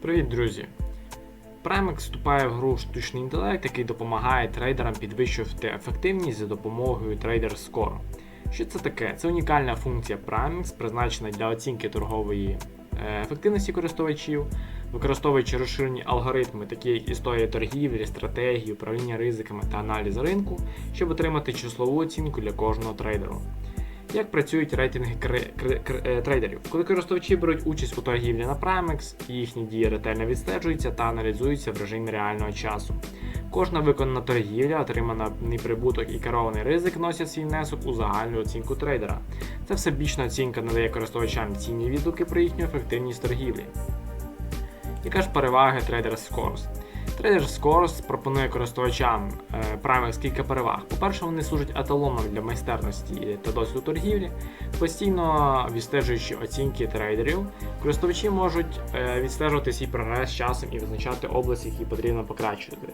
Привіт, друзі! Primex вступає в гру штучний інтелект, який допомагає трейдерам підвищувати ефективність за допомогою Trader Score. Що це таке? Це унікальна функція Primex, призначена для оцінки торгової е, ефективності користувачів, використовуючи розширені алгоритми, такі як історія торгівлі, стратегії, управління ризиками та аналіз ринку, щоб отримати числову оцінку для кожного трейдеру. Як працюють рейтинги е, трейдерів? Коли користувачі беруть участь у торгівлі на Primex, їхні дії ретельно відстежуються та аналізуються в режимі реального часу. Кожна виконана торгівля, отриманий прибуток і керований ризик носять свій внесок у загальну оцінку трейдера. Це всебічна оцінка надає користувачам цінні відгуки про їхню ефективність торгівлі. Яка ж переваги Trader Scores? Trader Scores пропонує користувачам е, Primex кілька переваг. По-перше, вони служать еталоном для майстерності та досвіду торгівлі, постійно відстежуючи оцінки трейдерів. Користувачі можуть е, відстежувати свій прогрес з часом і визначати області, які потрібно покращувати.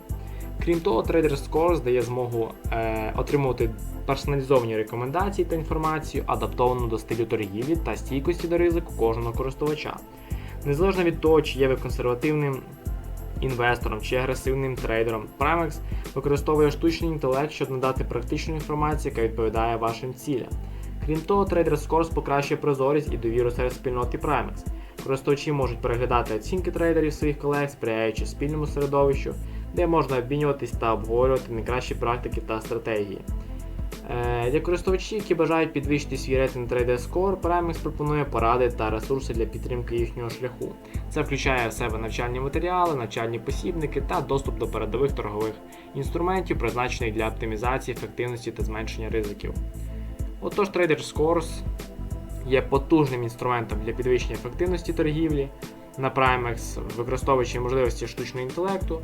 Крім того, Trader Scores дає змогу е, отримувати персоналізовані рекомендації та інформацію, адаптовану до стилю торгівлі та стійкості до ризику кожного користувача. Незалежно від того, чи є ви консервативним інвестором чи агресивним трейдером, Primex використовує штучний інтелект, щоб надати практичну інформацію, яка відповідає вашим цілям. Крім того, Trader Scores покращує прозорість і довіру серед спільноти Primex. Користувачі можуть переглядати оцінки трейдерів своїх колег, сприяючи спільному середовищу, де можна обмінюватись та обговорювати найкращі практики та стратегії. Е, Для користувачів, які бажають підвищити свій рейтинг Trader Score, Primex пропонує поради та ресурси для підтримки їхнього шляху. Це включає в себе навчальні матеріали, навчальні посібники та доступ до передових торгових інструментів, призначених для оптимізації ефективності та зменшення ризиків. Отож, Trader Scores є потужним інструментом для підвищення ефективності торгівлі. На Primex, використовуючи можливості штучного інтелекту,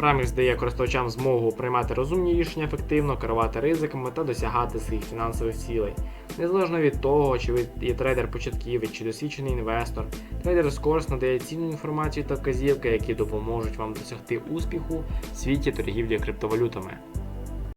Primex дає користувачам змогу приймати розумні рішення ефективно, керувати ризиками та досягати своїх фінансових цілей. Незалежно від того, чи ви є трейдер початківець чи досвідчений інвестор, трейдер Scores надає цінну інформацію та вказівки, які допоможуть вам досягти успіху в світі торгівлі криптовалютами.